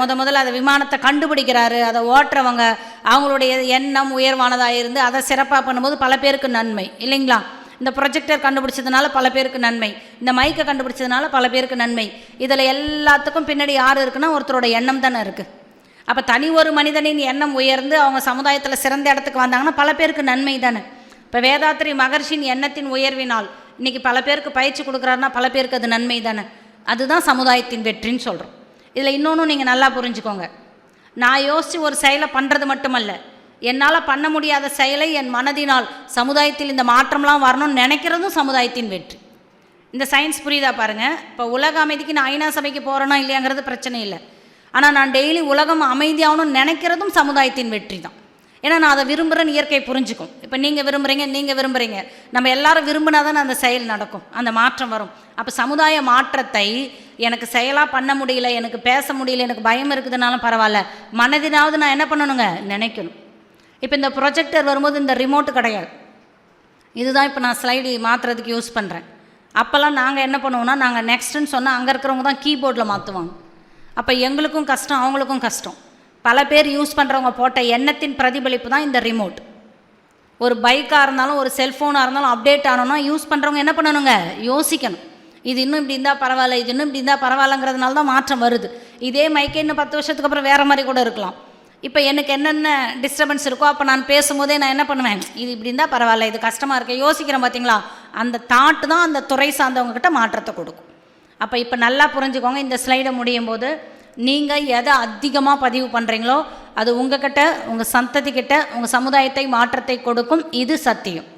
முத முதல்ல அதை விமானத்தை கண்டுபிடிக்கிறாரு அதை ஓட்டுறவங்க. அவங்களுடைய எண்ணம் உயர்வானதாக இருந்து அதை சிறப்பாக பண்ணும்போது பல பேருக்கு நன்மை இல்லைங்களா? இந்த ப்ரொஜெக்டர் கண்டுபிடிச்சதுனால பல பேருக்கு நன்மை இந்த மைக்கை கண்டுபிடிச்சதுனால பல பேருக்கு நன்மை. இதில் எல்லாத்துக்கும் பின்னாடி யார் இருக்குன்னா ஒருத்தரோட எண்ணம் தானே இருக்குது அப்போ தனி ஒரு மனிதனின் எண்ணம் உயர்ந்து அவங்க சமுதாயத்தில் சிறந்த இடத்துக்கு வந்தாங்கன்னா பல பேருக்கு நன்மை தானே. இப்போ வேதாத்திரி மகர்ஷியின் எண்ணத்தின் உயர்வினால் இன்றைக்கி பல பேருக்கு பயிற்சி கொடுக்குறாருன்னா பல பேருக்கு அது நன்மை தானே. அதுதான் சமுதாயத்தின் வெற்றின்னு சொல்கிறோம் இதில் இன்னொன்று நீங்கள் நல்லா புரிஞ்சுக்கோங்க. நான் யோசித்து ஒரு செயலை பண்ணுறது மட்டுமல்ல. என்னால் பண்ண முடியாத செயலை என் மனதினால் சமுதாயத்தில் இந்த மாற்றம்லாம் வரணும்னு நினைக்கிறதும் சமுதாயத்தின் வெற்றி. இந்த சயின்ஸ் புரியுதா பாருங்கள் இப்போ உலக அமைதிக்கு நான் ஐநா சபைக்கு போகிறேனா இல்லையாங்கிறது பிரச்சனை இல்லை. ஆனால் நான் டெய்லி உலகம் அமைதியாகணும்னு நினைக்கிறதும் சமுதாயத்தின் வெற்றி தான். ஏன்னா நான் அதை விரும்புகிறேன்னு இயற்கை புரிஞ்சுக்கும். இப்போ நீங்கள் விரும்புகிறீங்க நீங்கள் விரும்புகிறீங்க நம்ம எல்லாரும் விரும்பினா தானே அந்த செயல் நடக்கும். அந்த மாற்றம் வரும். அப்போ சமுதாய மாற்றத்தை எனக்கு செயலாக பண்ண முடியல எனக்கு பேச முடியல எனக்கு பயம் இருக்குதுனாலும் பரவாயில்ல. மனதினாவது நான் என்ன பண்ணணுங்க? நினைக்கணும். இப்போ இந்த ப்ரொஜெக்டர் வரும்போது இந்த ரிமோட்டு கிடையாது. இதுதான் இப்போ நான் ஸ்லைடு மாற்றுறதுக்கு யூஸ் பண்ணுறேன் அப்போல்லாம் நாங்கள் என்ன பண்ணுவோம்னா நாங்கள் நெக்ஸ்ட்டுன்னு சொன்னால் அங்கே இருக்கிறவங்க தான் கீபோர்டில் மாற்றுவாங்க அப்போ எங்களுக்கும் கஷ்டம் அவங்களுக்கும் கஷ்டம். பல பேர் யூஸ் பண்ணுறவங்க போட்ட எண்ணத்தின் பிரதிபலிப்பு தான் இந்த ரிமோட் ஒரு பைக்காக இருந்தாலும் ஒரு செல்ஃபோனாக இருந்தாலும் அப்டேட் ஆனோன்னா யூஸ் பண்ணுறவங்க என்ன பண்ணணுங்க? யோசிக்கணும். இது இன்னும் இப்படி இருந்தால் பரவாயில்ல இது இன்னும் இப்படி இருந்தால் பரவாயில்லங்கிறதுனால தான் மாற்றம் வருது. இதே மைக்கே இன்னும் பத்து வருஷத்துக்கு அப்புறம் வேறு மாதிரி கூட இருக்கலாம். இப்போ எனக்கு என்னென்ன டிஸ்டர்பன்ஸ் இருக்கோ அப்போ நான் பேசும்போதே நான் என்ன பண்ணுவேன்? இது இப்படி இருந்தால் பரவாயில்ல இது கஷ்டமாக இருக்குது யோசிக்கிறேன் பார்த்தீங்களா அந்த தாட்டு தான் அந்த துறை சார்ந்தவங்கக்கிட்ட மாற்றத்தை கொடுக்கும். அப்போ இப்போ நல்லா புரிஞ்சுக்கோங்க இந்த ஸ்லைடை முடியும் போது நீங்கள் எதை அதிகமாக பதிவு பண்ணுறீங்களோ அது உங்ககிட்ட உங்கள் சந்ததிக்கிட்ட உங்கள் சமுதாயத்தை மாற்றத்தை கொடுக்கும். இது சத்தியம்.